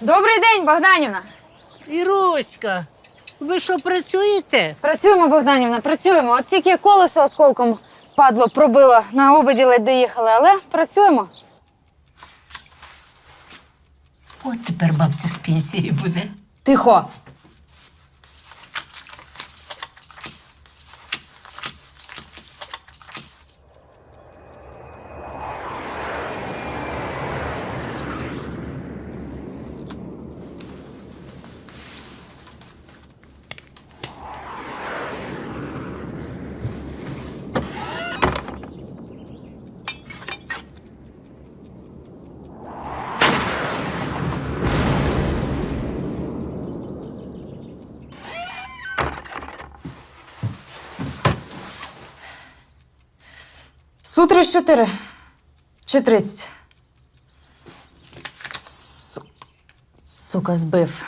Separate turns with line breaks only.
Добрий день, Богданівна.
Іруська, ви що працюєте?
Працюємо, Богданівна, працюємо. От тільки колесо осколком падло пробило, на обиді ледь доїхали, але працюємо.
От тепер бабця з пенсії буде.
Тихо. Су 34 чи 30? Сука, збив.